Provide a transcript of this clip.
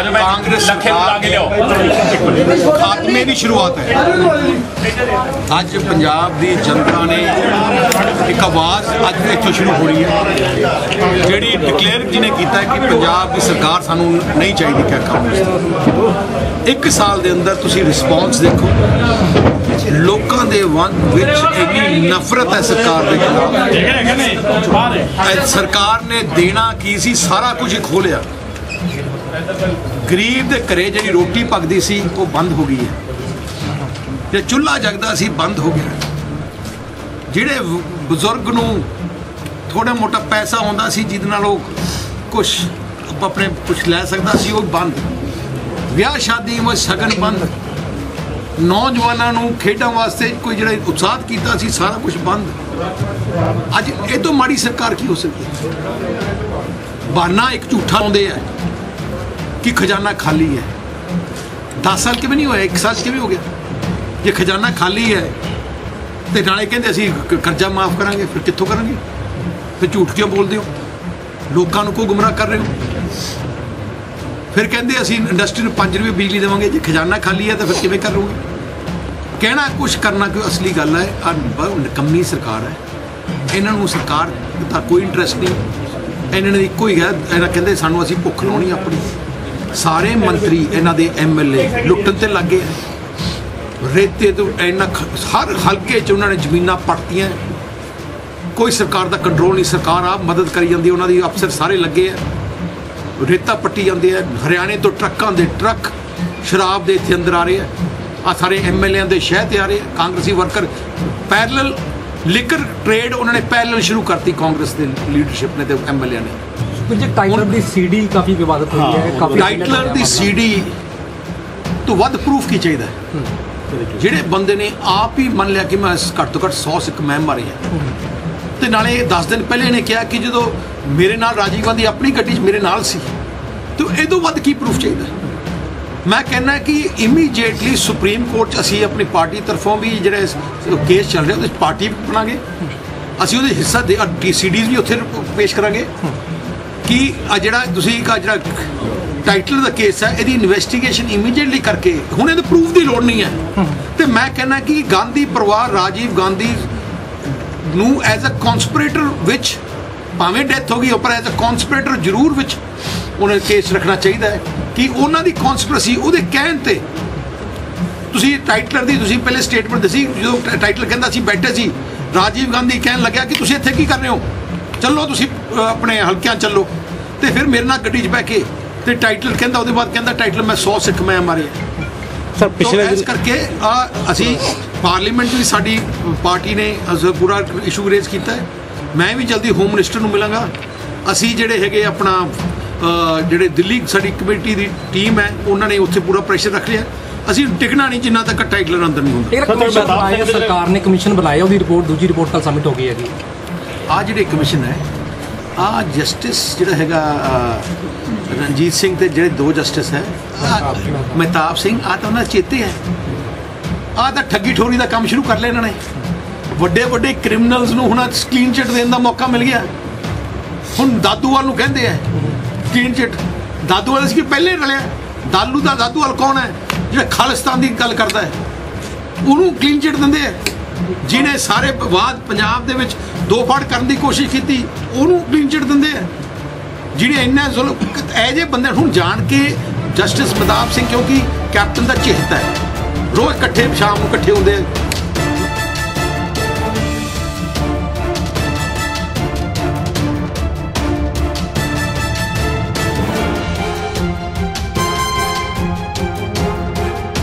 ਆਜੋ ਮੈਂ ਕਾਂਗਰਸ ਲੱਖੇ ਬੁਲਾ ਕੇ ਲਿਆਓ ਖਾਤਮੇ ਦੀ ਸ਼ੁਰੂਆਤ ਹੈ ਅੱਜ ਪੰਜਾਬ ਦੀ ਜਨਤਾ ਨੇ ਇੱਕ ਆਵਾਜ਼ ਅੱਜ ਇੱਥੋਂ ਸ਼ੁਰੂ ਹੋ ਰਹੀ ਹੈ ਜਿਹੜੀ ਡਿਕਲੇਅਰ ਜਿਹਨੇ ਕੀਤਾ ਕਿ ਪੰਜਾਬ ਦੀ ਸਰਕਾਰ ਸਾਨੂੰ ਨਹੀਂ ਚਾਹੀਦੀ ਕਿ ਕਾਂਗਰਸ ਦੀ। ਇੱਕ ਸਾਲ ਦੇ ਅੰਦਰ ਤੁਸੀਂ ਰਿਸਪੌਂਸ ਦੇਖੋ ਲੋਕਾਂ ਦੇ ਵਿੱਚ ਇੰਨੀ ਨਫ਼ਰਤ ਹੈ ਸਰਕਾਰ ਦੇ ਖਿਲਾਫ ਸਰਕਾਰ ਨੇ ਦੇਣਾ ਕੀ ਸੀ ਸਾਰਾ ਕੁਝ ਖੋਲਿਆ ਗਰੀਬ ਦੇ ਘਰੇ ਜਿਹੜੀ ਰੋਟੀ ਪੱਕਦੀ ਸੀ, ਉਹ ਬੰਦ ਹੋ ਗਈ ਹੈ। ਜੇ ਚੁੱਲ੍ਹਾ ਜਗਦਾ ਸੀ, ਬੰਦ ਹੋ ਗਿਆ। ਜਿਹੜੇ ਬਜ਼ੁਰਗ ਨੂੰ ਥੋੜਾ ਮੋਟਾ ਪੈਸਾ ਆਉਂਦਾ ਸੀ, ਜਿਹਦੇ ਨਾਲ ਉਹ ਕੁਝ ਆਪਣੇ ਕੁਝ ਲੈ ਸਕਦਾ ਸੀ, ਉਹ ਬੰਦ। ਵਿਆਹ, ਸ਼ਾਦੀ ਵਿੱਚ ਸ਼ਗਨ ਬੰਦ। ਨੌਜਵਾਨਾਂ ਨੂੰ ਖੇਡਾਂ ਵਾਸਤੇ ਕੋਈ ਜਿਹੜਾ ਉਤਸ਼ਾਹਤ ਕੀਤਾ ਸੀ, ਸਾਰਾ ਕੁਝ ਬੰਦ। ਅੱਜ ਇਹ ਤੋਂ ਮਾੜੀ ਸਰਕਾਰ ਕੀ ਹੋ ਸਕਦੀ ਹੈ? ਬਹਾਨਾ ਇੱਕ ਝੂਠਾ ਆਉਂਦੇ ਆ। ਕਿ ਖਜ਼ਾਨਾ ਖਾਲੀ ਹੈ ਦਸ ਸਾਲ ਕਿਵੇਂ ਨਹੀਂ ਹੋਇਆ ਇੱਕ ਸਾਲ 'ਚ ਕਿਵੇਂ ਹੋ ਗਿਆ ਜੇ ਖਜ਼ਾਨਾ ਖਾਲੀ ਹੈ ਤੇ ਨਾਲੇ ਕਹਿੰਦੇ ਅਸੀਂ ਕਰਜ਼ਾ ਮਾਫ ਕਰਾਂਗੇ ਫਿਰ ਕਿੱਥੋਂ ਕਰਾਂਗੇ ਫਿਰ ਝੂਠ ਕਿਉਂ ਬੋਲਦੇ ਹੋ ਲੋਕਾਂ ਨੂੰ ਕੋ ਗੁੰਮਰਾਹ ਕਰ ਰਹੇ ਹੋ ਫਿਰ ਕਹਿੰਦੇ ਅਸੀਂ ਇੰਡਸਟਰੀ ਨੂੰ 5 ਰੁਪਏ ਬਿਜਲੀ ਦੇਵਾਂਗੇ ਜੇ ਖਜ਼ਾਨਾ ਖਾਲੀ ਹੈ ਤਾਂ ਫਿਰ ਕਿਵੇਂ ਕਰੋਗੇ ਕਹਿਣਾ ਕੁਝ ਕਰਨਾ ਕੋਈ ਅਸਲੀ ਗੱਲ ਹੈ ਆ ਬਹੁਤ ਨਿਕੰਮੀ ਸਰਕਾਰ ਹੈ ਇਹਨਾਂ ਨੂੰ ਸਰਕਾਰ ਦਾ ਕੋਈ ਇੰਟਰਸਟ ਨਹੀਂ ਇਹਨਾਂ ਨੇ ਇੱਕੋ ਹੀ ਹੈ ਇਹਨਾਂ ਕਹਿੰਦੇ ਸਾਨੂੰ ਅਸੀਂ ਭੁੱਖ ਲਾਉਣੀ ਆਪਣੀ ਸਾਰੇ ਮੰਤਰੀ ਇਹਨਾਂ ਦੇ ਐਮਐਲਏ ਲੁੱਟਣ ਤੇ ਲੱਗੇ ਆ ਰੇਤੇ ਤੋਂ ਇਹਨਾਂ ਹਰ ਹਲਕੇ 'ਚ ਉਹਨਾਂ ਨੇ ਜ਼ਮੀਨਾਂ ਪੱਟਤੀਆਂ ਕੋਈ ਸਰਕਾਰ ਦਾ ਕੰਟਰੋਲ ਨਹੀਂ, ਸਰਕਾਰ ਆਪ ਮਦਦ ਕਰੀ ਜਾਂਦੀ ਉਹਨਾਂ ਦੀ ਅਫਸਰ ਸਾਰੇ ਲੱਗੇ ਆ। ਰੇਤਾ ਪੱਟੀ ਜਾਂਦੇ ਆ, ਹਰਿਆਣੇ ਤੋਂ ਟਰੱਕਾਂ ਦੇ ਟਰੱਕ ਸ਼ਰਾਬ ਦੇ ਇੱਥੇ ਅੰਦਰ ਆ ਰਹੇ ਆ। ਆ ਸਾਰੇ ਐਮਐਲਏਆਂ ਦੇ ਸ਼ਹਿ ਤੇ ਆ ਰਹੇ ਆ, ਕਾਂਗਰਸੀ ਵਰਕਰ। ਪੈਰਲਲ ਲਿਕਰ ਟ੍ਰੇਡ ਉਹਨਾਂ ਨੇ ਪੈਰਲਲ ਸ਼ੁਰੂ ਕਰਤੀ ਕਾਂਗਰਸ ਦੇ ਲੀਡਰਸ਼ਿਪ ਨੇ ਤੇ ਐਮਐਲਏ ਨੇ। ਕੁਝ ਟਾਈਟਲ ਦੀ ਸੀਡੀ ਕਾਫੀ ਵਿਵਾਦਤ ਹੋਈ ਹੈ ਕਾਫੀ ਟਾਈਟਲਰ ਦੀ ਸੀਡੀ ਤੋਂ ਵੱਧ ਪ੍ਰੂਫ ਕੀ ਚਾਹੀਦਾ ਹੈ? ਜਿਹੜੇ ਬੰਦੇ ਨੇ ਆਪ ਹੀ ਮੰਨ ਲਿਆ ਕਿ ਮੈਂ ਘੱਟ ਤੋਂ ਘੱਟ 100 ਸਿੱਖ ਮੈਂ ਮਾਰੇ ਆ। ਤੇ ਨਾਲੇ 10 ਦਿਨ ਪਹਿਲੇ ਇਹਨੇ ਕਿਹਾ ਕਿ ਜਦੋਂ ਮੇਰੇ ਨਾਲ ਰਾਜੀਵ ਗਾਂਧੀ ਆਪਣੀ ਗੱਡੀ 'ਚ ਮੇਰੇ ਨਾਲ ਸੀ ਤੇ ਇਹ ਤੋਂ ਵੱਧ ਕੀ ਪ੍ਰੂਫ ਚਾਹੀਦਾ? ਮੈਂ ਕਹਿੰਦਾ ਕਿ ਇਮੀਡੀਏਟਲੀ ਸੁਪਰੀਮ ਕੋਰਟ 'ਚ ਅਸੀਂ ਆਪਣੀ ਪਾਰਟੀ ਤਰਫੋਂ ਵੀ ਜਿਹੜੇ ਕੇਸ ਚੱਲ ਰਿਹਾ ਉਹਦੇ 'ਚ ਪਾਰਟੀ ਬਣਾਂਗੇ। ਅਸੀਂ ਉਹਦੇ ਹਿੱਸਾ ਦੇ ਟੀਸੀਡੀਜ਼ ਵੀ ਉੱਥੇ ਪੇਸ਼ ਕਰਾਂਗੇ। ਕਿ ਆ ਜਿਹੜਾ ਤੁਸੀਂ ਆ ਜਿਹੜਾ ਟਾਈਟਲ ਦਾ ਕੇਸ ਹੈ ਇਹਦੀ ਇਨਵੈਸਟੀਗੇਸ਼ਨ ਇਮੀਡੀਏਟਲੀ ਕਰਕੇ ਹੁਣ ਇਹਦੇ ਪ੍ਰੂਫ ਦੀ ਲੋੜ ਨਹੀਂ ਹੈ। ਤੇ ਮੈਂ ਕਹਿੰਦਾ ਕਿ ਗਾਂਧੀ ਪਰਿਵਾਰ ਰਾਜੀਵ ਗਾਂਧੀ ਨੂੰ ਐਜ਼ ਅ ਕਨਸਪੀਰੇਟਰ ਵਿੱਚ ਭਾਵੇਂ ਡੈਥ ਹੋ ਗਈ ਪਰ ਐਜ਼ ਅ ਕਨਸਪੀਰੇਟਰ ਜ਼ਰੂਰ ਵਿੱਚ ਉਹਨਾਂ ਕੇਸ ਰੱਖਣਾ ਚਾਹੀਦਾ ਹੈ ਕਿ ਉਹਨਾਂ ਦੀ ਕਨਸਪੀਰੇਸੀ ਉਹਦੇ ਕਹਿਣ ਤੇ ਤੁਸੀਂ ਟਾਈਟਲਰ ਦੀ ਤੁਸੀਂ ਪਹਿਲੇ ਸਟੇਟਮੈਂਟ ਦੱਸੀ ਜਦੋਂ ਟਾਈਟਲ ਕਹਿੰਦਾ ਸੀ ਬੈਠੇ ਸੀ ਰਾਜੀਵ ਗਾਂਧੀ ਕਹਿਣ ਲੱਗਿਆ ਕਿ ਤੁਸੀਂ ਇੱਥੇ ਕੀ ਕਰ ਰਹੇ ਹੋ? ਚੱਲੋ ਤੁਸੀਂ ਆਪਣੇ ਹਲਕਿਆਂ ਚੱਲੋ। ਤੇ ਫਿਰ ਮੇਰੇ ਨਾਲ ਗੱਡੀ 'ਚ ਬਹਿ ਕੇ ਤੇ ਟਾਈਟਲ ਕਹਿੰਦਾ ਉਹਦੇ ਬਾਅਦ ਕਹਿੰਦਾ ਟਾਈਟਲ ਮੈਂ 100 ਸਿੱਖ ਮੈਂ ਮਾਰੇ। ਸਰ ਪਿਛਲੇ ਇਸ ਕਰਕੇ ਆ ਅਸੀਂ ਪਾਰਲੀਮੈਂਟ ਵੀ ਸਾਡੀ ਪਾਰਟੀ ਨੇ ਪੂਰਾ ਇਸ਼ੂ ਰੇਜ਼ ਕੀਤਾ ਹੈ। ਮੈਂ ਵੀ ਜਲਦੀ ਹੋਮ ਮਿਨਿਸਟਰ ਨੂੰ ਮਿਲਾਂਗਾ। ਅਸੀਂ ਜਿਹੜੇ ਹੈਗੇ ਆਪਣਾ ਜਿਹੜੇ ਦਿੱਲੀ ਸਾਡੀ ਕਮੇਟੀ ਦੀ ਟੀਮ ਹੈ ਉਹਨਾਂ ਨੇ ਉੱਥੇ ਪੂਰਾ ਪ੍ਰੈਸ਼ਰ ਰੱਖ ਲਿਆ। ਅਸੀਂ ਟਿਕਣਾ ਨਹੀਂ ਜਿੰਨਾ ਤੱਕ ਟਾਈਟਲਰ ਅੰਦਰ ਨਹੀਂ ਹੁੰਦਾ। ਸਰਕਾਰ ਨੇ ਕਮਿਸ਼ਨ ਬਣਾਇਆ ਉਹਦੀ ਰਿਪੋਰਟ ਦੂਜੀ ਰਿਪੋਰਟ ਕੱਲ ਸਬਮਿਟ ਹੋ ਗਈ ਹੈਗੀ। ਆ ਜਿਹੜੇ ਕਮਿਸ਼ਨ ਹੈ ਆ ਜਸਟਿਸ ਜਿਹੜਾ ਹੈਗਾ ਰਣਜੀਤ ਸਿੰਘ ਤੇ ਜਿਹੜੇ ਦੋ ਜਸਟਿਸ ਹੈ ਆਹ ਮਹਿਤਾਬ ਸਿੰਘ, ਆ ਤਾਂ ਉਹਨਾਂ ਦੇ ਚੇਤੇ ਹੈ। ਆ ਤਾਂ ਠੱਗੀ ਠੋਰੀ ਦਾ ਕੰਮ ਸ਼ੁਰੂ ਕਰ ਲਿਆ ਇਹਨਾਂ ਨੇ। ਵੱਡੇ ਵੱਡੇ ਕ੍ਰਿਮੀਨਲਸ ਨੂੰ ਹੁਣ ਕਲੀਨ ਚਿੱਟ ਦੇਣ ਦਾ ਮੌਕਾ ਮਿਲ ਗਿਆ। ਹੁਣ ਦਾਦੂਵਾਲ ਨੂੰ ਕਹਿੰਦੇ ਆ ਕਲੀਨ ਚਿੱਟ ਦਾਦੂਵਾਲ ਸੀ ਪਹਿਲੇ ਰਲਿਆ। ਦਾਲੂ ਦਾ ਦਾਦੂਵਾਲ ਕੌਣ ਹੈ? ਜਿਹੜਾ ਖਾਲਿਸਤਾਨ ਦੀ ਗੱਲ ਕਰਦਾ ਹੈ। ਉਹਨੂੰ ਕਲੀਨ ਚਿੱਟ ਦਿੰਦੇ ਆ। ਜਿਹਨੇ ਸਾਰੇ ਵਿਵਾਦ ਪੰਜਾਬ ਦੇ ਵਿੱਚ ਦੋ ਫਾੜ ਕਰਨ ਦੀ ਕੋਸ਼ਿਸ਼ ਕੀਤੀ, ਉਹਨੂੰ ਕਲੀਨ ਚਿੱਟ ਦਿੰਦੇ ਆ। ਜਿਹੜੇ ਇੰਨਾ ਜ਼ੁਲਮ ਇਹ ਜੇ ਬੰਦੇ ਹੁਣ ਜਾਣ ਕੇ ਜਸਟਿਸ ਮਦਾਬ ਸਿੰਘ ਕਿਉਂਕਿ ਕੈਪਟਨ ਦਾ ਚਿਹਤਾ ਹੈ। ਰੋਜ਼ ਇਕੱਠੇ ਸ਼ਾਮ ਨੂੰ ਇਕੱਠੇ ਹੁੰਦੇ